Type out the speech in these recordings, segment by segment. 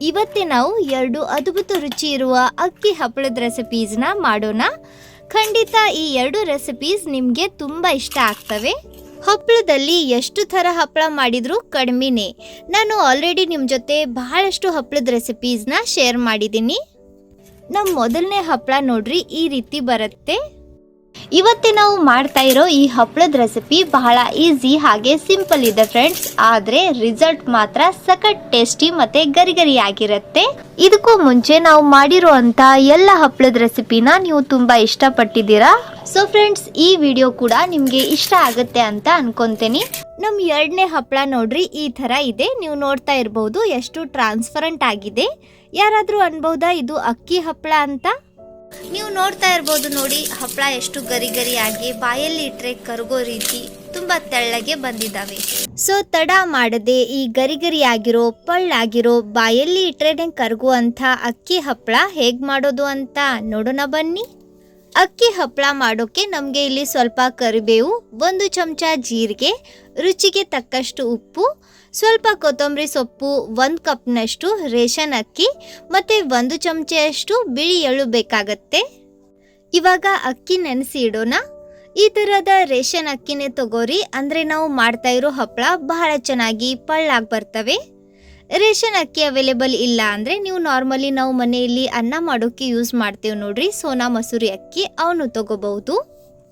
ಇವತ್ತೇ ನಾವು ಎರಡು ಅದ್ಭುತ ರುಚಿ ಇರುವ ಅಕ್ಕಿ ಹಪ್ಪಳದ ರೆಸಿಪೀಸ್ನ ಮಾಡೋಣ. ಖಂಡಿತ ಈ ಎರಡು ರೆಸಿಪೀಸ್ ನಿಮಗೆ ತುಂಬ ಇಷ್ಟ ಆಗ್ತವೆ. ಹಪ್ಪಳದಲ್ಲಿ ಎಷ್ಟು ಥರ ಹಪ್ಪಳ ಮಾಡಿದರೂ ಕಡಿಮೆನೇ. ನಾನು ಆಲ್ರೆಡಿ ನಿಮ್ಮ ಜೊತೆ ಬಹಳಷ್ಟು ಹಪ್ಪಳದ ರೆಸಿಪೀಸ್ನ ಶೇರ್ ಮಾಡಿದ್ದೀನಿ. ನಮ್ಮ ಮೊದಲನೇ ಹಪ್ಪಳ ನೋಡ್ರಿ ಈ ರೀತಿ ಬರುತ್ತೆ. ಇವತ್ತೇ ನಾವು ಮಾಡ್ತಾ ಇರೋ ಈ ಹಪ್ಪಳದ ರೆಸಿಪಿ ಬಹಳ ಈಸಿ ಹಾಗೆ ಸಿಂಪಲ್ ಇದೆ ಫ್ರೆಂಡ್ಸ್ ಆದ್ರೆ ರಿಸಲ್ಟ್ ಮಾತ್ರ ಸಖತ್ ಟೇಸ್ಟಿ ಮತ್ತೆ ಗರಿ ಗರಿ ಆಗಿರುತ್ತೆ. ಇದಕ್ಕೂ ಮುಂಚೆ ನಾವು ಮಾಡಿರುವಂತ ಎಲ್ಲ ಹಪ್ಪಳದ ರೆಸಿಪಿನ ನೀವು ತುಂಬಾ ಇಷ್ಟಪಟ್ಟಿದ್ದೀರಾ? ಸೊ ಫ್ರೆಂಡ್ಸ್ ಈ ವಿಡಿಯೋ ಕೂಡ ನಿಮ್ಗೆ ಇಷ್ಟ ಆಗುತ್ತೆ ಅಂತ ಅನ್ಕೊಂತೀನಿ. ನಮ್ ಎರಡನೇ ಹಪ್ಪಳ ನೋಡ್ರಿ, ಈ ತರ ಇದೆ. ನೀವು ನೋಡ್ತಾ ಇರಬಹುದು ಎಷ್ಟು ಟ್ರಾನ್ಸ್ಪರೆಂಟ್ ಆಗಿದೆ. ಯಾರಾದ್ರೂ ಅನ್ಬಹುದಾ ಇದು ಅಕ್ಕಿ ಹಪ್ಪಳ ಅಂತ? ನೀವು ನೋಡ್ತಾ ಇರ್ಬೋದು ನೋಡಿ ಹಪ್ಪಳ ಎಷ್ಟು ಗರಿ ಗರಿಯಾಗಿ ಬಾಯಲ್ಲಿ ಇಟ್ಟರೆ ಕರಗೋ ರೀತಿ ತುಂಬಾ ತೆಳ್ಳಗೆ ಬಂದಿದ್ದಾವೆ. ಸೊ, ತಡ ಮಾಡದೆ ಈ ಗರಿ ಗರಿಯಾಗಿರೋ ಪಳ್ಳಾಗಿರೋ, ಬಾಯಲ್ಲಿ ಇಟ್ಟರೆ ಕರಗುವಂಥ ಅಕ್ಕಿ ಹಪ್ಪಳ ಹೇಗೆ ಮಾಡೋದು ಅಂತ ನೋಡೋಣ ಬನ್ನಿ. ಅಕ್ಕಿ ಹಪ್ಪಳ ಮಾಡೋಕ್ಕೆ ನಮಗೆ ಇಲ್ಲಿ ಸ್ವಲ್ಪ ಕರಿಬೇವು, ಒಂದು ಚಮಚ ಜೀರಿಗೆ, ರುಚಿಗೆ ತಕ್ಕಷ್ಟು ಉಪ್ಪು ಸ್ವಲ್ಪ ಕೊತ್ತಂಬರಿ ಸೊಪ್ಪು, ಒಂದು ಕಪ್ನಷ್ಟು ರೇಷನ್ ಅಕ್ಕಿ ಮತ್ತು ಒಂದು ಚಮಚೆಯಷ್ಟು ಬಿಳಿ ಎಳ್ಳು ಬೇಕಾಗತ್ತೆ. ಇವಾಗ ಅಕ್ಕಿ ನೆನೆಸಿ ಇಡೋಣ ಈ ಥರದ ರೇಷನ್ ಅಕ್ಕಿನೇ ತಗೋರಿ. ಅಂದರೆ ನಾವು ಮಾಡ್ತಾ ಇರೋ ಹಪ್ಪಳ ಬಹಳ ಚೆನ್ನಾಗಿ ಪಳ್ಳಾಗಿ ಬರ್ತವೆ. ರೇಷನ್ ಅಕ್ಕಿ ಅವೈಲೇಬಲ್ ಇಲ್ಲ ಅಂದರೆ ನೀವು ನಾರ್ಮಲಿ ನಾವು ಮನೆಯಲ್ಲಿ ಅನ್ನ ಮಾಡೋಕ್ಕೆ ಯೂಸ್ ಮಾಡ್ತೇವೆ ನೋಡ್ರಿ. ಸೋನಾ ಮಸೂರಿ ಅಕ್ಕಿ, ಅವನು ತಗೋಬಹುದು.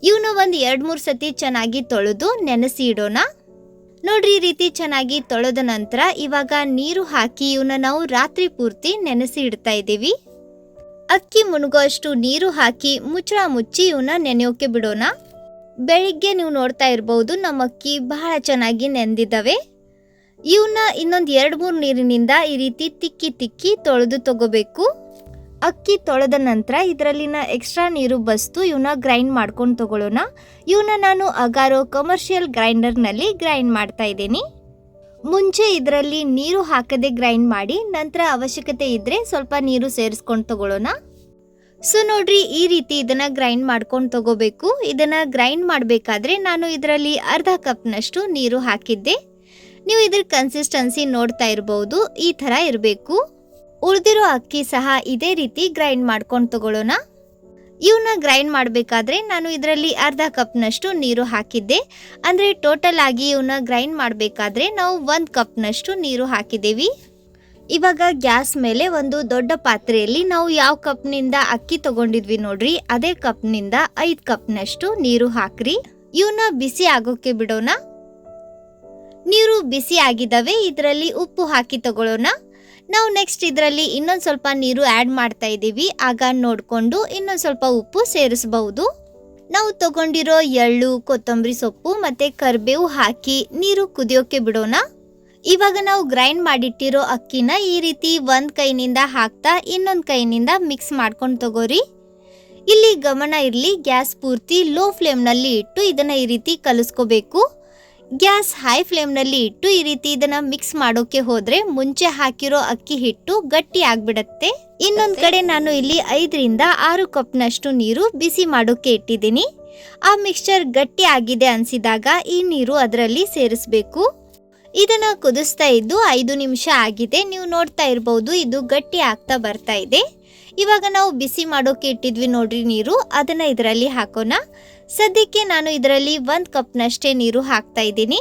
ಇವನು ಒಂದು ಎರಡು ಮೂರು ಸತಿ ಚೆನ್ನಾಗಿ ತೊಳೆದು ನೆನೆಸಿ ಇಡೋಣ ನೋಡ್ರಿ, ಈ ರೀತಿ ಚೆನ್ನಾಗಿ ತೊಳೆದ ನಂತರ ಇವಾಗ ನೀರು ಹಾಕಿ ಇವನ್ನ ನಾವು ರಾತ್ರಿ ಪೂರ್ತಿ ನೆನೆಸಿ ಇಡ್ತಾ ಇದ್ದೀವಿ. ಅಕ್ಕಿ ಮುಳುಗೋಷ್ಟು ನೀರು ಹಾಕಿ ಮುಚ್ಚಳ ಮುಚ್ಚಿ ಇವನ್ನ ನೆನೆಯೋಕೆ ಬಿಡೋಣ. ಬೆಳಿಗ್ಗೆ ನೀವು ನೋಡ್ತಾ ಇರಬಹುದು ನಮ್ಮ ಅಕ್ಕಿ ಬಹಳ ಚೆನ್ನಾಗಿ ನೆಂದಿದ್ದಾವೆ. ಇವನ್ನ ಇನ್ನೊಂದು ಎರಡು ಮೂರು ನೀರಿನಿಂದ ಈ ರೀತಿ ತಿಕ್ಕಿ ತಿಕ್ಕಿ ತೊಳೆದು ತಗೋಬೇಕು. ಅಕ್ಕಿ ತೊಳೆದ ನಂತರ ಇದರಲ್ಲಿನ ಎಕ್ಸ್ಟ್ರಾ ನೀರು ಬಸ್ತು ಇವನ್ನ ಗ್ರೈಂಡ್ ಮಾಡ್ಕೊಂಡು ತಗೊಳ್ಳೋಣ ಇವನ್ನ ನಾನು ಅಗಾರೋ ಕಮರ್ಷಿಯಲ್ ಗ್ರೈಂಡರ್ನಲ್ಲಿ ಗ್ರೈಂಡ್ ಮಾಡ್ತಾ ಇದ್ದೀನಿ. ಮುಂಚೆ ಇದರಲ್ಲಿ ನೀರು ಹಾಕದೆ ಗ್ರೈಂಡ್ ಮಾಡಿ, ನಂತರ ಅವಶ್ಯಕತೆ ಇದ್ದರೆ ಸ್ವಲ್ಪ ನೀರು ಸೇರಿಸ್ಕೊಂಡು ತಗೊಳ್ಳೋಣ ಸೊ ನೋಡ್ರಿ, ಈ ರೀತಿ ಇದನ್ನ ಗ್ರೈಂಡ್ ಮಾಡ್ಕೊಂಡು ತಗೋಬೇಕು. ಇದನ್ನ ಗ್ರೈಂಡ್ ಮಾಡಬೇಕಾದ್ರೆ ನಾನು ಇದರಲ್ಲಿ ಅರ್ಧ ಕಪ್ನಷ್ಟು ನೀರು ಹಾಕಿದ್ದೆ. ನೀವು ಇದ್ರ ಕನ್ಸಿಸ್ಟೆನ್ಸಿ ನೋಡ್ತಾ ಇರಬಹುದು ಈ ಥರ ಇರಬೇಕು. ಉಳಿದಿರೋ ಅಕ್ಕಿ ಸಹ ಇದೇ ರೀತಿ ಗ್ರೈಂಡ್ ಮಾಡ್ಕೊಂಡು ತಗೊಳ್ಳೋಣ. ಇವನ್ನ ಗ್ರೈಂಡ್ ಮಾಡಬೇಕಾದ್ರೆ ನಾನು ಇದರಲ್ಲಿ ಅರ್ಧ ಕಪ್ನಷ್ಟು ನೀರು ಹಾಕಿದ್ದೆ. ಅಂದರೆ ಟೋಟಲ್ ಆಗಿ ಇವನ್ನ ಗ್ರೈಂಡ್ ಮಾಡಬೇಕಾದ್ರೆ ನಾವು ಒಂದು ಕಪ್ನಷ್ಟು ನೀರು ಹಾಕಿದ್ದೀವಿ. ಇವಾಗ ಗ್ಯಾಸ್ ಮೇಲೆ ಒಂದು ದೊಡ್ಡ ಪಾತ್ರೆಯಲ್ಲಿ ನಾವು ಯಾವ ಕಪ್ನಿಂದ ಅಕ್ಕಿ ತಗೊಂಡಿದ್ವಿ ನೋಡ್ರಿ, ಅದೇ ಕಪ್ನಿಂದ ಐದು ಕಪ್ನಷ್ಟು ನೀರು ಹಾಕ್ರಿ. ಇವನ್ನ ಬಿಸಿ ಆಗೋಕೆ ಬಿಡೋಣ. ನೀರು ಬಿಸಿ ಆಗಿದ್ದಾವೆ, ಇದರಲ್ಲಿ ಉಪ್ಪು ಹಾಕಿ ತಗೊಳ್ಳೋಣ. ನಾವು ನೆಕ್ಸ್ಟ್ ಇದರಲ್ಲಿ ಇನ್ನೊಂದು ಸ್ವಲ್ಪ ನೀರು ಆ್ಯಡ್ ಮಾಡ್ತಾ ಇದ್ದೀವಿ. ಆಗ ನೋಡಿಕೊಂಡು ಇನ್ನೊಂದು ಸ್ವಲ್ಪ ಉಪ್ಪು ಸೇರಿಸಬಹುದು. ನಾವು ತಗೊಂಡಿರೋ ಎಳ್ಳು, ಕೊತ್ತಂಬರಿ ಸೊಪ್ಪು ಮತ್ತು ಕರಿಬೇವು ಹಾಕಿ ನೀರು ಕುದಿಯೋಕ್ಕೆ ಬಿಡೋಣ. ಇವಾಗ ನಾವು ಗ್ರೈಂಡ್ ಮಾಡಿಟ್ಟಿರೋ ಅಕ್ಕಿನ ಈ ರೀತಿ ಒಂದು ಕೈನಿಂದ ಹಾಕ್ತಾ ಇನ್ನೊಂದು ಕೈನಿಂದ ಮಿಕ್ಸ್ ಮಾಡ್ಕೊಂಡು ತಗೋರಿ. ಇಲ್ಲಿ ಗಮನ ಇರಲಿ, ಗ್ಯಾಸ್ ಪೂರ್ತಿ ಲೋ ಫ್ಲೇಮ್ನಲ್ಲಿ ಇಟ್ಟು ಇದನ್ನು ಈ ರೀತಿ ಕಲಿಸ್ಕೋಬೇಕು. ಗ್ಯಾಸ್ ಹೈ ಫ್ಲೇಮ್ನಲ್ಲಿ ಇಟ್ಟು ಈ ರೀತಿ ಇದನ್ನ ಮಿಕ್ಸ್ ಮಾಡೋಕೆ ಹೋದ್ರೆ ಮುಂಚೆ ಹಾಕಿರೋ ಅಕ್ಕಿ ಹಿಟ್ಟು ಗಟ್ಟಿ ಆಗ್ಬಿಡತ್ತೆ. ಇನ್ನೊಂದ್ ಕಡೆ ನಾನು ಇಲ್ಲಿ ಐದರಿಂದ ಆರು ಕಪ್ನಷ್ಟು ನೀರು ಬಿಸಿ ಮಾಡೋಕೆ ಇಟ್ಟಿದ್ದೀನಿ. ಆ ಮಿಕ್ಸ್ಚರ್ ಗಟ್ಟಿ ಆಗಿದೆ ಅನ್ಸಿದಾಗ ಈ ನೀರು ಅದರಲ್ಲಿ ಸೇರಿಸ್ಬೇಕು. ಇದನ್ನ ಕುದಿಸ್ತಾ ಇದ್ದು ಐದು ನಿಮಿಷ ಆಗಿದೆ. ನೀವು ನೋಡ್ತಾ ಇರಬಹುದು ಇದು ಗಟ್ಟಿ ಆಗ್ತಾ ಬರ್ತಾ ಇದೆ. ಇವಾಗ ನಾವು ಬಿಸಿ ಮಾಡೋಕೆ ಇಟ್ಟಿದ್ವಿ ನೋಡ್ರಿ ನೀರು. ಅದನ್ನ ಇದರಲ್ಲಿ ಹಾಕೋಣ. ಸದ್ಯಕ್ಕೆ ನಾನು ಇದರಲ್ಲಿ ಒಂದು ಕಪ್ನಷ್ಟೇ ನೀರು ಹಾಕ್ತಾ ಇದ್ದೀನಿ.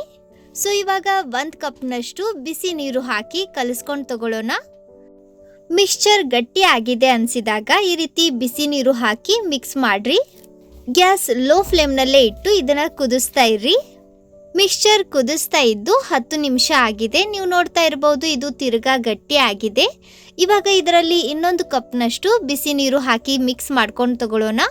ಸೊ, ಇವಾಗ ಒಂದು ಕಪ್ನಷ್ಟು ಬಿಸಿ ನೀರು ಹಾಕಿ ಕಲಿಸ್ಕೊಂಡು ತಗೊಳ್ಳೋಣ. ಮಿಕ್ಸ್ಚರ್ ಗಟ್ಟಿ ಆಗಿದೆ ಅನಿಸಿದಾಗ ಈ ರೀತಿ ಬಿಸಿ ನೀರು ಹಾಕಿ ಮಿಕ್ಸ್ ಮಾಡ್ರಿ. ಗ್ಯಾಸ್ ಲೋ ಫ್ಲೇಮ್ನಲ್ಲೇ ಇಟ್ಟು ಇದನ್ನ ಕುದಿಸ್ತಾ ಇರ್ರಿ. ಮಿಕ್ಸ್ಚರ್ ಕುದಿಸ್ತಾ ಇದ್ದು ಹತ್ತು ನಿಮಿಷ ಆಗಿದೆ. ನೀವು ನೋಡ್ತಾ ಇರಬಹುದು ಇದು ತಿರ್ಗಾ ಗಟ್ಟಿ ಆಗಿದೆ. ಇವಾಗ ಇದರಲ್ಲಿ ಇನ್ನೊಂದು ಕಪ್ನಷ್ಟು ಬಿಸಿ ನೀರು ಹಾಕಿ ಮಿಕ್ಸ್ ಮಾಡ್ಕೊಂಡು ತಗೊಳ್ಳೋಣ.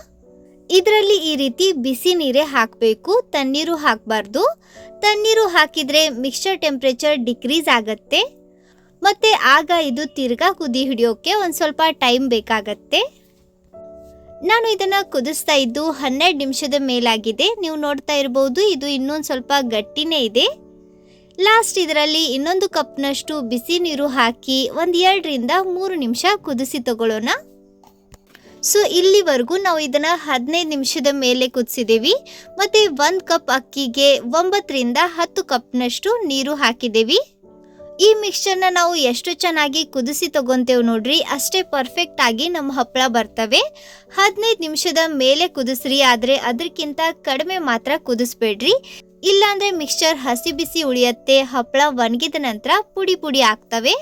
ಇದರಲ್ಲಿ ಈ ರೀತಿ ಬಿಸಿ ನೀರೇ ಹಾಕಬೇಕು. ತಣ್ಣೀರು ಹಾಕಬಾರ್ದು. ತಣ್ಣೀರು ಹಾಕಿದರೆ ಮಿಕ್ಸ್ಚರ್ ಟೆಂಪ್ರೇಚರ್ ಡಿಕ್ರೀಸ್ ಆಗತ್ತೆ. ಮತ್ತು ಆಗ ಇದು ತಿರ್ಗಾ ಕುದಿ ಹಿಡಿಯೋಕ್ಕೆ ಒಂದು ಸ್ವಲ್ಪ ಟೈಮ್ ಬೇಕಾಗತ್ತೆ. ನಾನು ಇದನ್ನು ಕುದಿಸ್ತಾ ಇದ್ದು ಹನ್ನೆರಡು ನಿಮಿಷದ ಮೇಲಾಗಿದೆ. ನೀವು ನೋಡ್ತಾ ಇರ್ಬೋದು, ಇದು ಇನ್ನೊಂದು ಸ್ವಲ್ಪ ಗಟ್ಟಿನೇ ಇದೆ. ಲಾಸ್ಟ್ ಇದರಲ್ಲಿ ಇನ್ನೊಂದು ಕಪ್ನಷ್ಟು ಬಿಸಿ ನೀರು ಹಾಕಿ ಒಂದು ಎರಡರಿಂದ ಮೂರು ನಿಮಿಷ ಕುದಿಸಿ ತಗೊಳ್ಳೋಣ. ಸೊ ಇಲ್ಲಿವರೆಗೂ ನಾವು ಇದನ್ನ ಹದಿನೈದು ನಿಮಿಷದ ಮೇಲೆ ಕುದಿಸಿದ್ದೀವಿ ಮತ್ತೆ ಒಂದು ಕಪ್ ಅಕ್ಕಿಗೆ ಒಂಬತ್ತರಿಂದ ಹತ್ತು ಕಪ್ನಷ್ಟು ನೀರು ಹಾಕಿದ್ದೀವಿ ಈ ಮಿಕ್ಸ್ಚರ್ನ ನಾವು ಎಷ್ಟು ಚೆನ್ನಾಗಿ ಕುದಿಸಿ ತಗೊಂತೇವೆ ನೋಡ್ರಿ, ಅಷ್ಟೇ ಪರ್ಫೆಕ್ಟ್ ಆಗಿ ನಮ್ಮ ಹಪ್ಪಳ ಬರ್ತವೆ. ಹದಿನೈದು ನಿಮಿಷದ ಮೇಲೆ ಕುದಿಸ್ರಿ, ಆದ್ರೆ ಅದಕ್ಕಿಂತ ಕಡಿಮೆ ಮಾತ್ರ ಕುದಿಸ್ಬೇಡ್ರಿ. ಇಲ್ಲಾಂದ್ರೆ ಮಿಕ್ಸ್ಚರ್ ಹಸಿ ಬಿಸಿ ಉಳಿಯತ್ತೆ, ಹಪ್ಪಳ ಒಣಗಿದ ನಂತರ ಪುಡಿ ಪುಡಿ ಆಗ್ತವೆ.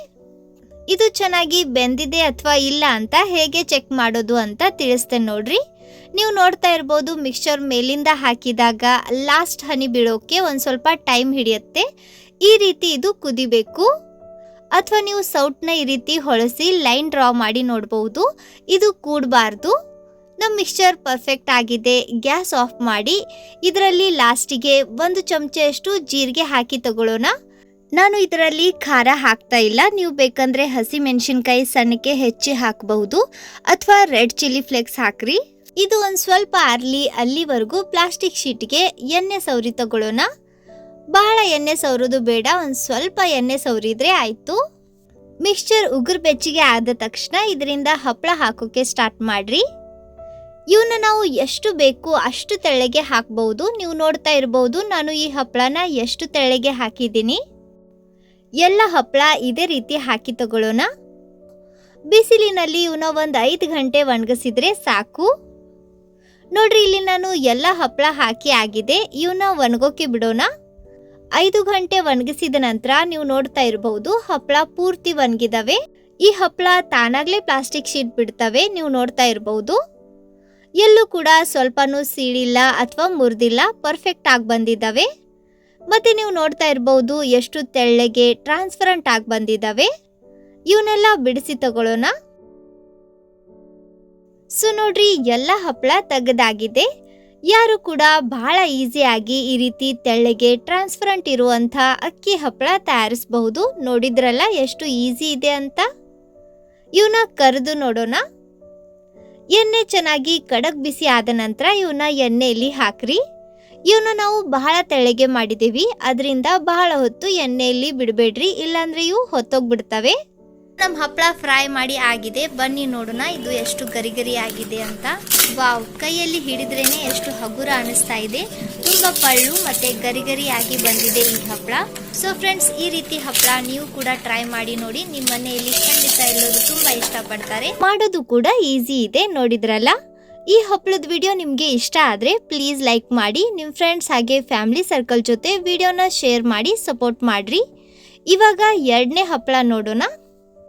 ಇದು ಚೆನ್ನಾಗಿ ಬೆಂದಿದೆ ಅಥವಾ ಇಲ್ಲ ಅಂತ ಹೇಗೆ ಚೆಕ್ ಮಾಡೋದು ಅಂತ ತಿಳಿಸ್ತೇನೆ ನೋಡ್ರಿ. ನೀವು ನೋಡ್ತಾ ಇರ್ಬೋದು ಮಿಕ್ಸ್ಚರ್ ಮೇಲಿಂದ ಹಾಕಿದಾಗ ಲಾಸ್ಟ್ ಹನಿ ಬೀಳೋಕೆ ಒಂದು ಸ್ವಲ್ಪ ಟೈಮ್ ಹಿಡಿಯುತ್ತೆ. ಈ ರೀತಿ ಇದು ಕುದಿಬೇಕು. ಅಥವಾ ನೀವು ಸೌಟ್ನ ಈ ರೀತಿ ಹೊಳಸಿ ಲೈನ್ ಡ್ರಾ ಮಾಡಿ ನೋಡ್ಬೋದು. ಇದು ಕೂಡಬಾರ್ದು. ನಮ್ಮ ಮಿಕ್ಸ್ಚರ್ ಪರ್ಫೆಕ್ಟ್ ಆಗಿದೆ. ಗ್ಯಾಸ್ ಆಫ್ ಮಾಡಿ, ಇದರಲ್ಲಿ ಲಾಸ್ಟಿಗೆ ಒಂದು ಚಮಚೆಯಷ್ಟು ಜೀರಿಗೆ ಹಾಕಿ ತಗೊಳ್ಳೋಣ. ನಾನು ಇದರಲ್ಲಿ ಖಾರ ಹಾಕ್ತಾ ಇಲ್ಲ. ನೀವು ಬೇಕಂದ್ರೆ ಹಸಿ ಮೆಣಸಿನ್ಕಾಯಿ ಸಣ್ಣಕ್ಕೆ ಹೆಚ್ಚಿ ಹಾಕಬಹುದು. ಅಥವಾ ರೆಡ್ ಚಿಲ್ಲಿ ಫ್ಲೇಕ್ಸ್ ಹಾಕ್ರಿ. ಇದು ಒಂದು ಸ್ವಲ್ಪ ಅರ್ಲಿ, ಅಲ್ಲಿವರೆಗೂ ಪ್ಲಾಸ್ಟಿಕ್ ಶೀಟ್ಗೆ ಎಣ್ಣೆ ಸೌರಿ ತಗೊಳ್ಳೋಣ. ಬಹಳ ಎಣ್ಣೆ ಸವರೋದು ಬೇಡ, ಒಂದು ಸ್ವಲ್ಪ ಎಣ್ಣೆ ಸೌರಿದ್ರೆ ಆಯ್ತು. ಮಿಕ್ಸ್ಚರ್ ಉಗುರು ಬೆಚ್ಚಗೆ ಆದ ತಕ್ಷಣ ಇದರಿಂದ ಹಪ್ಪಳ ಹಾಕೋಕೆ ಸ್ಟಾರ್ಟ್ ಮಾಡ್ರಿ. ಇವನ್ನ ನಾವು ಎಷ್ಟು ಬೇಕು ಅಷ್ಟು ತೆಳ್ಳಗೆ ಹಾಕಬಹುದು. ನೀವು ನೋಡ್ತಾ ಇರಬಹುದು ನಾನು ಈ ಹಪ್ಪಳನ ಎಷ್ಟು ತೆಳ್ಳಗೆ ಹಾಕಿದ್ದೀನಿ. ಎಲ್ಲ ಹಪ್ಪಳ ಇದೇ ರೀತಿ ಹಾಕಿ ತಗೊಳ್ಳೋಣ. ಬಿಸಿಲಿನಲ್ಲಿ ಇವನ್ನ ಒಂದು ಐದು ಗಂಟೆ ಒಣಗಿಸಿದ್ರೆ ಸಾಕು. ನೋಡ್ರಿ, ಇಲ್ಲಿ ನಾನು ಎಲ್ಲ ಹಪ್ಪಳ ಹಾಕಿ ಆಗಿದೆ, ಇವನ್ನ ಒಣಗೋಕೆ ಬಿಡೋಣ. ಐದು ಗಂಟೆ ಒಣಗಿಸಿದ ನಂತರ ನೀವು ನೋಡ್ತಾ ಇರಬಹುದು ಹಪ್ಪಳ ಪೂರ್ತಿ ಒಣಗಿದಾವೆ. ಈ ಹಪ್ಪಳ ತಾನಾಗ್ಲೇ ಪ್ಲಾಸ್ಟಿಕ್ ಶೀಟ್ ಬಿಡ್ತವೆ, ನೀವು ನೋಡ್ತಾ ಇರಬಹುದು ಎಲ್ಲೂ ಕೂಡ ಸ್ವಲ್ಪನೂ ಸೀಳಿಲ್ಲ ಅಥವಾ ಮುರಿದಿಲ್ಲ, ಪರ್ಫೆಕ್ಟ್ ಆಗಿ ಬಂದಿದ್ದಾವೆ ಮತ್ತೆ ನೀವು ನೋಡ್ತಾ ಇರಬಹುದು ಎಷ್ಟು ತೆಳ್ಳಗೆ ಟ್ರಾನ್ಸ್ಪರೆಂಟ್ ಆಗಿ ಬಂದಿದ್ದಾವೆ ಇವನ್ನೆಲ್ಲ ಬಿಡಿಸಿ ತಗೊಳ್ಳೋಣ. ಸೊ ನೋಡ್ರಿ, ಎಲ್ಲ ಹಪ್ಪಳ ತೆಗೆದಾಗಿದೆ. ಯಾರು ಕೂಡ ಬಹಳ ಈಸಿಯಾಗಿ ಈ ರೀತಿ ತೆಳ್ಳಗೆ ಟ್ರಾನ್ಸ್ಪರೆಂಟ್ ಇರುವಂಥ ಅಕ್ಕಿ ಹಪ್ಪಳ ತಯಾರಿಸಬಹುದು. ನೋಡಿದ್ರಲ್ಲ ಎಷ್ಟು ಈಸಿ ಇದೆ ಅಂತ. ಇವನ್ನ ಕರೆದು ನೋಡೋಣ. ಎಣ್ಣೆ ಚೆನ್ನಾಗಿ ಕಡಕ್ ಬಿಸಿ ಆದ ನಂತರ ಇವನ್ನ ಎಣ್ಣೆಯಲ್ಲಿ ಹಾಕ್ರಿ. ಇವನ್ನ ನಾವು ಬಹಳ ತೆಳ್ಳಗೆ ಮಾಡಿದ್ದೀವಿ ಅದರಿಂದ ಬಹಳ ಹೊತ್ತು ಎಣ್ಣೆಯಲ್ಲಿ ಬಿಡಬೇಡ್ರಿ ಇಲ್ಲಾಂದ್ರೆ ಇವು ಹೊತ್ತೋಗ್ಬಿಡ್ತವೆ. ನಮ್ಮ ಹಪ್ಪಳ ಫ್ರೈ ಮಾಡಿ ಆಗಿದೆ. ಬನ್ನಿ ನೋಡೋಣ ಇದು ಎಷ್ಟು ಗರಿ ಗರಿ ಆಗಿದೆ ಅಂತ. ವಾವ್ ಕೈಯಲ್ಲಿ ಹಿಡಿದ್ರೇನೆ ಎಷ್ಟು ಹಗುರ ಅನಿಸ್ತಾ ಇದೆ. ತುಂಬ ಪಳ್ಳು ಮತ್ತೆ ಗರಿ ಗರಿಯಾಗಿ ಬಂದಿದೆ ಈ ಹಪ್ಪಳ ಸೊ ಫ್ರೆಂಡ್ಸ್ ಈ ರೀತಿ ಹಪ್ಪಳ ನೀವು ಕೂಡ ಟ್ರೈ ಮಾಡಿ ನೋಡಿ. ನಿಮ್ಮ ಮನೆಯಲ್ಲಿ ಖಂಡಿತ ಎಲ್ಲರೂ ತುಂಬಾ ಇಷ್ಟಪಡ್ತಾರೆ. ಮಾಡೋದು ಕೂಡ ಈಸಿ ಇದೆ ನೋಡಿದ್ರಲ್ಲ? ಈ ಹಪ್ಪಳದ ವಿಡಿಯೋ ನಿಮಗೆ ಇಷ್ಟ ಆದರೆ ಪ್ಲೀಸ್ ಲೈಕ್ ಮಾಡಿ ನಿಮ್ಮ ಫ್ರೆಂಡ್ಸ್ ಹಾಗೆ ಫ್ಯಾಮಿಲಿ ಸರ್ಕಲ್ ಜೊತೆ ವಿಡಿಯೋನ ಶೇರ್ ಮಾಡಿ ಸಪೋರ್ಟ್ ಮಾಡಿರಿ. ಇವಾಗ ಎರಡನೇ ಹಪ್ಪಳ ನೋಡೋಣ.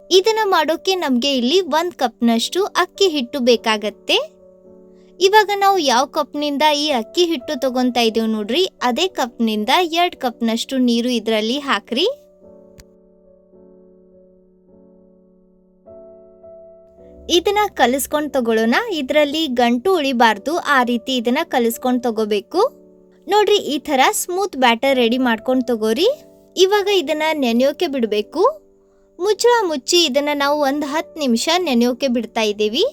ಇದನ್ನು ಮಾಡೋಕ್ಕೆ ನಮಗೆ ಇಲ್ಲಿ ಒಂದು ಕಪ್ನಷ್ಟು ಅಕ್ಕಿ ಹಿಟ್ಟು ಬೇಕಾಗತ್ತೆ. ಇವಾಗ ನಾವು ಯಾವ ಕಪ್ನಿಂದ ಈ ಅಕ್ಕಿ ಹಿಟ್ಟು ತಗೊತಾ ಇದ್ದೀವಿ ನೋಡ್ರಿ, ಅದೇ ಕಪ್ನಿಂದ ಎರಡು ಕಪ್ನಷ್ಟು ನೀರು ಇದರಲ್ಲಿ ಹಾಕ್ರಿ. ಇದನ್ನ ಕಲಿಸ್ಕೊಂಡು ತಗೊಳ್ಳೋಣ ಇದರಲ್ಲಿ ಗಂಟು ಉಳಿಬಾರ್ದು. ಆ ರೀತಿ ಇದನ್ನ ಕಲಿಸ್ಕೊಂಡು ತಗೋಬೇಕು. ನೋಡ್ರಿ, ಈ ತರ ಸ್ಮೂತ್ ಬ್ಯಾಟರ್ ರೆಡಿ ಮಾಡ್ಕೊಂಡು ತಗೋರಿ. ಇವಾಗ ಇದನ್ನ ನೆನೆಯೋಕೆ ಬಿಡಬೇಕು. ಮುಚ್ಚಳ ಮುಚ್ಚಿ ಇದನ್ನ ನಾವು ಒಂದು ಹತ್ತು ನಿಮಿಷ ನೆನೆಯೋಕೆ ಬಿಡ್ತಾ ಇದ್ದೀವಿ.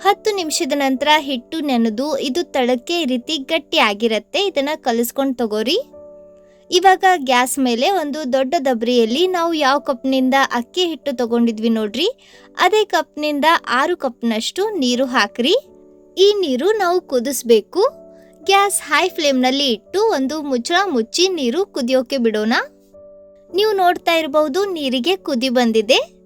ಹತ್ತು ನಿಮಿಷದ ನಂತರ ಹಿಟ್ಟು ನೆನೆದು, ಇದು ತಳಕ್ಕೆ ರೀತಿ ಗಟ್ಟಿ ಆಗಿರತ್ತೆ. ಇದನ್ನ ಕಲಿಸ್ಕೊಂಡು ತಗೋರಿ. ಇವಾಗ ಗ್ಯಾಸ್ ಮೇಲೆ ಒಂದು ದೊಡ್ಡ ದಬ್ರಿಯಲ್ಲಿ ನಾವು ಯಾವ ಕಪ್ನಿಂದ ಅಕ್ಕಿ ಹಿಟ್ಟು ತಗೊಂಡಿದ್ವಿ ನೋಡ್ರಿ. ಅದೇ ಕಪ್ನಿಂದ ಆರು ಕಪ್ನಷ್ಟು ನೀರು ಹಾಕ್ರಿ. ಈ ನೀರು ನಾವು ಕುದಿಸ್ಬೇಕು. ಗ್ಯಾಸ್ ಹೈ ಫ್ಲೇಮ್ನಲ್ಲಿ ಇಟ್ಟು ಒಂದು ಮುಚ್ಚಳ ಮುಚ್ಚಿ ನೀರು ಕುದಿಯೋಕೆ ಬಿಡೋಣ. ನೀವು ನೋಡ್ತಾ ಇರಬಹುದು ನೀರಿಗೆ ಕುದಿ ಬಂದಿದೆ.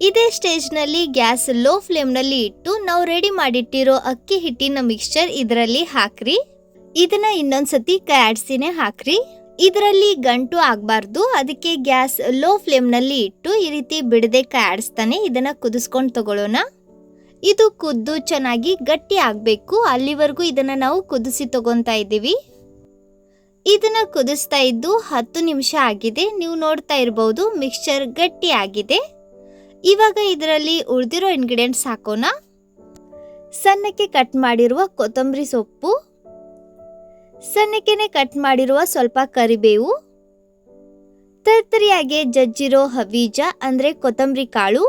ಇದೇ ಸ್ಟೇಜ್ನಲ್ಲಿ ಗ್ಯಾಸ್ ಲೋ ಫ್ಲೇಮ್ನಲ್ಲಿ ಇಟ್ಟು ನಾವು ರೆಡಿ ಮಾಡಿಟ್ಟಿರೋ ಅಕ್ಕಿ ಹಿಟ್ಟಿನ ಮಿಕ್ಸ್ಚರ್ ಇದರಲ್ಲಿ ಹಾಕ್ರಿ. ಇದನ್ನ ಇನ್ನೊಂದ್ಸತಿ ಕೈ ಹಾಕ್ರಿ. ಇದರಲ್ಲಿ ಗಂಟು ಆಗಬಾರ್ದು. ಅದಕ್ಕೆ ಗ್ಯಾಸ್ ಲೋ ಫ್ಲೇಮ್ನಲ್ಲಿ ಇಟ್ಟು ಈ ರೀತಿ ಬಿಡದೆ ಕಾಡಿಸ್ತಾನೆ. ಇದನ್ನು ಕುದಿಸ್ಕೊಂಡು ತಗೊಳ್ಳೋಣ. ಇದು ಕುದ್ದು ಚೆನ್ನಾಗಿ ಗಟ್ಟಿ ಆಗಬೇಕು. ಅಲ್ಲಿವರೆಗೂ ಇದನ್ನು ನಾವು ಕುದಿಸಿ ತಗೊತಾ ಇದ್ದೀವಿ. ಇದನ್ನು ಕುದಿಸ್ತಾ ಇದ್ದು ಹತ್ತು ನಿಮಿಷ ಆಗಿದೆ. ನೀವು ನೋಡ್ತಾ ಇರಬಹುದು ಮಿಕ್ಸ್ಚರ್ ಗಟ್ಟಿ ಆಗಿದೆ. ಇವಾಗ ಇದರಲ್ಲಿ ಉಳಿದಿರೋ ಇಂಗ್ರೀಡಿಯೆಂಟ್ಸ್ ಹಾಕೋಣ. ಸಣ್ಣಕ್ಕೆ ಕಟ್ ಮಾಡಿರುವ ಕೊತ್ತಂಬರಿ ಸೊಪ್ಪು. ಸಣ್ಣಕ್ಕೆನೆ ಕಟ್ ಮಾಡಿರುವ ಸ್ವಲ್ಪ ಕರಿಬೇವು, ತರ್ತರಿಯಾಗಿ ಜಜ್ಜಿರೋ ಹವೀಜ ಅಂದ್ರೆ ಕೊತ್ತಂಬರಿ ಕಾಳು,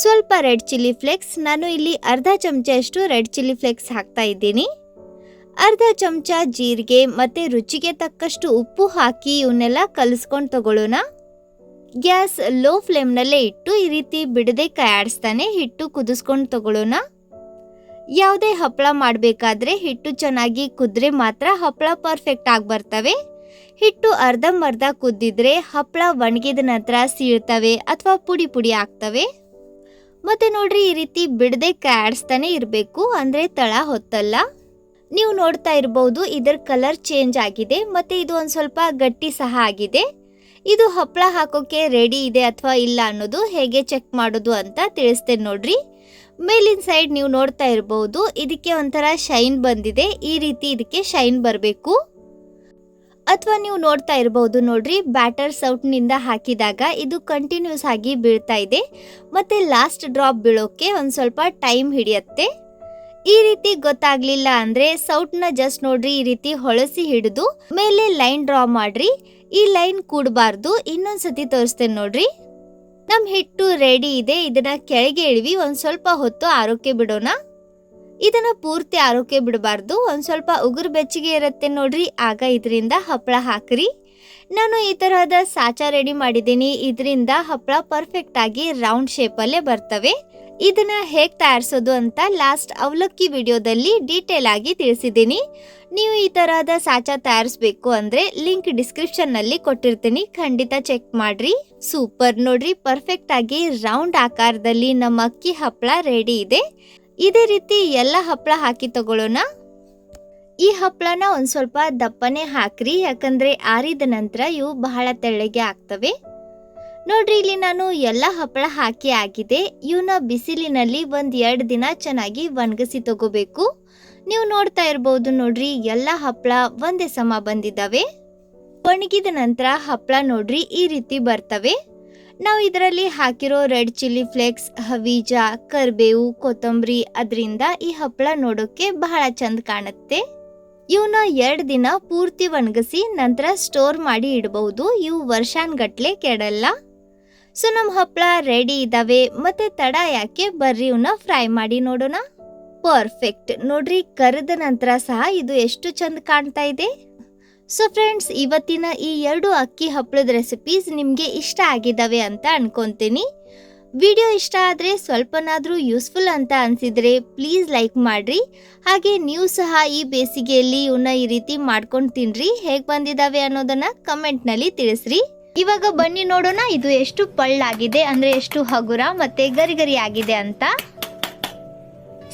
ಸ್ವಲ್ಪ ರೆಡ್ ಚಿಲ್ಲಿ ಫ್ಲೆಕ್ಸ್ ನಾನು ಇಲ್ಲಿ ಅರ್ಧ ಚಮಚಷ್ಟು ರೆಡ್ ಚಿಲ್ಲಿ ಫ್ಲೆಕ್ಸ್ ಹಾಕ್ತಾ ಇದ್ದೀನಿ. ಅರ್ಧ ಚಮಚ ಜೀರಿಗೆ ಮತ್ತೆ ರುಚಿಗೆ ತಕ್ಕಷ್ಟು ಉಪ್ಪು ಹಾಕಿ ಇವನ್ನೆಲ್ಲ ಕಲಿಸ್ಕೊಂಡು ತಗೊಳ್ಳೋಣ. ಗ್ಯಾಸ್ ಲೋ ಫ್ಲೇಮ್ನಲ್ಲೇ ಇಟ್ಟು ಈ ರೀತಿ ಬಿಡದೆ ಕೈ ಆಡಿಸ್ತಾನೆ ಹಿಟ್ಟು ಕುದಿಸ್ಕೊಂಡು ತಗೊಳ್ಳೋಣ. ಯಾವುದೇ ಹಪ್ಪಳ ಮಾಡಬೇಕಾದ್ರೆ ಹಿಟ್ಟು ಚೆನ್ನಾಗಿ ಕುದ್ರೆ ಮಾತ್ರ ಹಪ್ಪಳ ಪರ್ಫೆಕ್ಟ್ ಆಗಿ ಬರ್ತವೆ. ಹಿಟ್ಟು ಅರ್ಧಂಬರ್ಧ ಕುದ್ದಿದ್ರೆ ಹಪ್ಪಳ ಒಣಗಿದ ನಂತರ ಸೀಳ್ತವೆ ಅಥವಾ ಪುಡಿ ಪುಡಿ ಆಗ್ತವೆ. ಮತ್ತೆ ನೋಡ್ರಿ, ಈ ರೀತಿ ಬಿಡದೆ ಕ್ಯಾಡ್ಸ್ತಾನೆ ಇರಬೇಕು, ಅಂದ್ರೆ ತಳ ಹೊತ್ತಲ್ಲ. ನೀವು ನೋಡ್ತಾ ಇರಬಹುದು ಇದರ ಕಲರ್ ಚೇಂಜ್ ಆಗಿದೆ, ಮತ್ತೆ ಇದು ಒಂದು ಸ್ವಲ್ಪ ಗಟ್ಟಿ ಸಹ ಆಗಿದೆ. ಇದು ಹಪ್ಪಳ ಹಾಕೋಕೆ ರೆಡಿ ಇದೆ ಅಥವಾ ಇಲ್ಲ ಅನ್ನೋದು ಹೇಗೆ ಚೆಕ್ ಮಾಡೋದು ಅಂತ ತಿಳಿಸ್ತೇನೆ ನೋಡ್ರಿ. ಮೇಲಿನ ಸೈಡ್ ನೀವು ನೋಡ್ತಾ ಇರಬಹುದು ಇದಕ್ಕೆ ಒಂಥರ ಶೈನ್ ಬಂದಿದೆ. ಈ ರೀತಿ ಇದಕ್ಕೆ ಶೈನ್ ಬರಬೇಕು. ಅಥವಾ ನೀವು ನೋಡ್ತಾ ಇರಬಹುದು ನೋಡ್ರಿ ಬ್ಯಾಟರ್ ಸೌಟ್ನಿಂದ ಹಾಕಿದಾಗ ಇದು ಕಂಟಿನ್ಯೂಸ್ ಆಗಿ ಬೀಳ್ತಾ ಇದೆ. ಮತ್ತೆ ಲಾಸ್ಟ್ ಡ್ರಾಪ್ ಬೀಳೋಕ್ಕೆ ಒಂದು ಸ್ವಲ್ಪ ಟೈಮ್ ಹಿಡಿಯತ್ತೆ. ಈ ರೀತಿ ಗೊತ್ತಾಗ್ಲಿಲ್ಲ ಅಂದ್ರೆ ಸೌಟ್ನ ಜಸ್ಟ್ ನೋಡ್ರಿ, ಈ ರೀತಿ ಹೊಳಸಿ ಹಿಡಿದು ಮೇಲೆ ಲೈನ್ ಡ್ರಾ ಮಾಡ್ರಿ. ಈ ಲೈನ್ ಕೂಡಬಾರ್ದು. ಇನ್ನೊಂದ್ಸತಿ ತೋರಿಸ್ತೇನೆ ನೋಡ್ರಿ. ನಮ್ ಹಿಟ್ಟು ರೆಡಿ ಇದೆ, ಇದನ್ನ ಕೆಳಗೆ ಇಳಿವಿ, ಒಂದು ಸ್ವಲ್ಪ ಹೊತ್ತು ಆರೋಗ್ಯ ಬಿಡೋಣ. ಇದನ್ನ ಪೂರ್ತಿ ಆರೋಗ್ಯ ಬಿಡಬಾರ್ದು, ಒಂದು ಸ್ವಲ್ಪ ಉಗುರು ಬೆಚ್ಚಗೆ ಇರುತ್ತೆ ನೋಡ್ರಿ, ಆಗ ಇದರಿಂದ ಹಪ್ಪಳ ಹಾಕ್ರಿ. ನಾನು ಈ ತರಹದ ಸಾಚ ರೆಡಿ ಮಾಡಿದ್ದೀನಿ, ಇದರಿಂದ ಹಪ್ಪಳ ಪರ್ಫೆಕ್ಟ್ ಆಗಿ ರೌಂಡ್ ಶೇಪಲ್ಲೇ ಬರ್ತವೆ. ಇದನ್ನ ಹೇಗೆ ತಯಾರಿಸೋದು ಅಂತ ಲಾಸ್ಟ್ ಅವಲಕ್ಕಿ ವಿಡಿಯೋದಲ್ಲಿ ಡೀಟೇಲ್ ಆಗಿ ತಿಳಿಸಿದ್ದೀನಿ. ನೀವು ಈ ತರಹದ ಸಾಚ ತಯಾರಿಸ್ಬೇಕು ಅಂದ್ರೆ ಲಿಂಕ್ ಡಿಸ್ಕ್ರಿಪ್ಷನ್ನಲ್ಲಿ ಕೊಟ್ಟಿರ್ತೀನಿ. ಖಂಡಿತ ಚೆಕ್ ಮಾಡ್ರಿ. ಸೂಪರ್ ನೋಡ್ರಿ. ಪರ್ಫೆಕ್ಟ್ ಆಗಿ ರೌಂಡ್ ಆಕಾರದಲ್ಲಿ ನಮ್ಮ ಅಕ್ಕಿ ಹಪ್ಪಳ ರೆಡಿ ಇದೆ. ಇದೇ ರೀತಿ ಎಲ್ಲ ಹಪ್ಪಳ ಹಾಕಿ ತಗೊಳ್ಳೋಣ. ಈ ಹಪ್ಪಳನ ಒಂದು ಸ್ವಲ್ಪ ದಪ್ಪನೆ ಹಾಕ್ರಿ. ಯಾಕಂದ್ರೆ ಆರಿದ ನಂತರ ಇವು ಬಹಳ ತೆಳ್ಳಗೆ ಆಗ್ತವೆ. ನೋಡ್ರಿ, ಇಲ್ಲಿ ನಾನು ಎಲ್ಲ ಹಪ್ಪಳ ಹಾಕಿ ಆಗಿದೆ. ಇವನ್ನ ಬಿಸಿಲಿನಲ್ಲಿ ಒಂದು ಎರಡು ದಿನ ಚೆನ್ನಾಗಿ ಒಣಗಿಸಿ ತಗೋಬೇಕು. ನೀವು ನೋಡ್ತಾ ಇರ್ಬೋದು ನೋಡ್ರಿ, ಎಲ್ಲ ಹಪ್ಪಳ ಒಂದೇ ಸಮ ಬಂದಿದ್ದಾವೆ. ಒಣಗಿದ ನಂತರ ಹಪ್ಪಳ ನೋಡ್ರಿ, ಈ ರೀತಿ ಬರ್ತವೆ. ನಾವು ಇದರಲ್ಲಿ ಹಾಕಿರೋ ರೆಡ್ ಚಿಲ್ಲಿ ಫ್ಲೇಕ್ಸ್, ಹವೀಜ, ಕರ್ಬೇವು, ಕೊತ್ತಂಬರಿ, ಅದರಿಂದ ಈ ಹಪ್ಪಳ ನೋಡೋಕ್ಕೆ ಬಹಳ ಚಂದ ಕಾಣುತ್ತೆ. ಇವನ್ನ ಎರಡು ದಿನ ಪೂರ್ತಿ ಒಣಗಿಸಿ ನಂತರ ಸ್ಟೋರ್ ಮಾಡಿ ಇಡಬಹುದು ಇವು ವರ್ಷಾನ್ಗಟ್ಲೆ ಕೆಡಲ್ಲ. ಸೊ ನಮ್ಮ ಹಪ್ಪಳ ರೆಡಿ ಇದ್ದಾವೆ ಮತ್ತೆ ತಡ ಯಾಕೆ ಬರ್ರಿ ಇವನ್ನ ಫ್ರೈ ಮಾಡಿ ನೋಡೋಣ. ಪರ್ಫೆಕ್ಟ್. ನೋಡ್ರಿ, ಕರೆದ ನಂತರ ಸಹ ಇದು ಎಷ್ಟು ಚಂದ ಕಾಣ್ತಾ ಇದೆ. ಸೊ ಫ್ರೆಂಡ್ಸ್ ಇವತ್ತಿನ ಈ ಎರಡು ಅಕ್ಕಿ ಹಪ್ಪಳದ ರೆಸಿಪೀಸ್ ನಿಮಗೆ ಇಷ್ಟ ಆಗಿದ್ದಾವೆ ಅಂತ ಅನ್ಕೊಂತೀನಿ. ವಿಡಿಯೋ ಇಷ್ಟ ಆದರೆ ಸ್ವಲ್ಪನಾದರೂ ಯೂಸ್ಫುಲ್ ಅಂತ ಅನಿಸಿದರೆ ಪ್ಲೀಸ್ ಲೈಕ್ ಮಾಡಿರಿ. ಹಾಗೆ ನೀವು ಸಹ ಈ ಬೇಸಿಗೆಯಲ್ಲಿ ಇವನ್ನ ಈ ರೀತಿ ಮಾಡ್ಕೊಂಡು ತಿನ್ನಿರಿ ಹೇಗೆ ಬಂದಿದ್ದಾವೆ ಅನ್ನೋದನ್ನು ಕಮೆಂಟ್ನಲ್ಲಿ ತಿಳಿಸ್ರಿ. ಇವಾಗ ಬನ್ನಿ ನೋಡೋಣ, ಇದು ಎಷ್ಟು ಪಳ್ಳಾಗಿದೆ ಅಂದರೆ ಎಷ್ಟು ಹಗುರ ಮತ್ತು ಗರಿಗರಿ ಗರಿ ಆಗಿದೆ ಅಂತ.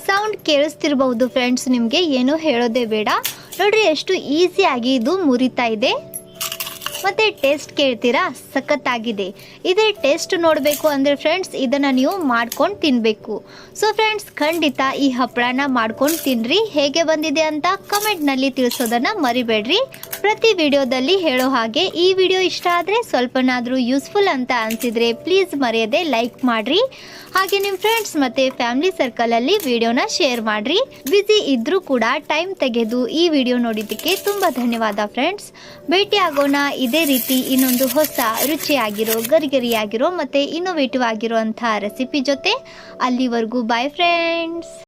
ಸೌಂಡ್ ಕೇಳಿಸ್ತಿರ್ಬಹುದು ಫ್ರೆಂಡ್ಸ್ ನಿಮಗೆ ಏನು ಹೇಳೋದೇ ಬೇಡ. ನೋಡ್ರಿ, ಎಷ್ಟು ಈಸಿಯಾಗಿ ಇದು ಮುರಿತಾ ಇದೆ. ಮತ್ತೆ ಟೇಸ್ಟ್ ಕೇಳ್ತೀರಾ? ಸಖತ್ತಾಗಿದೆ. ಇದೇ ಟೇಸ್ಟ್ ನೋಡಬೇಕು ಅಂದರೆ ಫ್ರೆಂಡ್ಸ್ ಇದನ್ನು ನೀವು ಮಾಡ್ಕೊಂಡು ತಿನ್ನಬೇಕು ಸೊ ಫ್ರೆಂಡ್ಸ್ ಖಂಡಿತ ಈ ಹಪ್ಪಳನ ಮಾಡ್ಕೊಂಡು ತಿನ್ರಿ. ಹೇಗೆ ಬಂದಿದೆ ಅಂತ ಕಮೆಂಟ್ನಲ್ಲಿ ತಿಳಿಸೋದನ್ನು ಮರಿಬೇಡ್ರಿ. ಪ್ರತಿ ವಿಡಿಯೋದಲ್ಲಿ ಹೇಳೋ ಹಾಗೆ ಈ ವಿಡಿಯೋ ಇಷ್ಟ ಆದರೆ ಸ್ವಲ್ಪನಾದರೂ ಯೂಸ್ಫುಲ್ ಅಂತ ಅನಿಸಿದರೆ ಪ್ಲೀಸ್ ಮರೆಯದೆ ಲೈಕ್ ಮಾಡಿರಿ. ಹಾಗೆ ನಿಮ್ಮ ಫ್ರೆಂಡ್ಸ್ ಮತ್ತು ಫ್ಯಾಮಿಲಿ ಸರ್ಕಲಲ್ಲಿ ವಿಡಿಯೋನ ಶೇರ್ ಮಾಡಿರಿ. ಬ್ಯುಸಿ ಇದ್ರೂ ಕೂಡ ಟೈಮ್ ತೆಗೆದು ಈ ವಿಡಿಯೋ ನೋಡಿದ್ದಕ್ಕೆ ತುಂಬ ಧನ್ಯವಾದ ಫ್ರೆಂಡ್ಸ್ ಭೇಟಿಯಾಗೋಣ ಇದೇ ರೀತಿ ಇನ್ನೊಂದು ಹೊಸ ರುಚಿಯಾಗಿರೋ, ಗರಿಗರಿಯಾಗಿರೋ ಮತ್ತು ಇನ್ನೋವೇಟಿವ್ ಆಗಿರೋ ರೆಸಿಪಿ ಜೊತೆ. ಅಲ್ಲಿವರೆಗೂ ಬಾಯ್ ಫ್ರೆಂಡ್ಸ್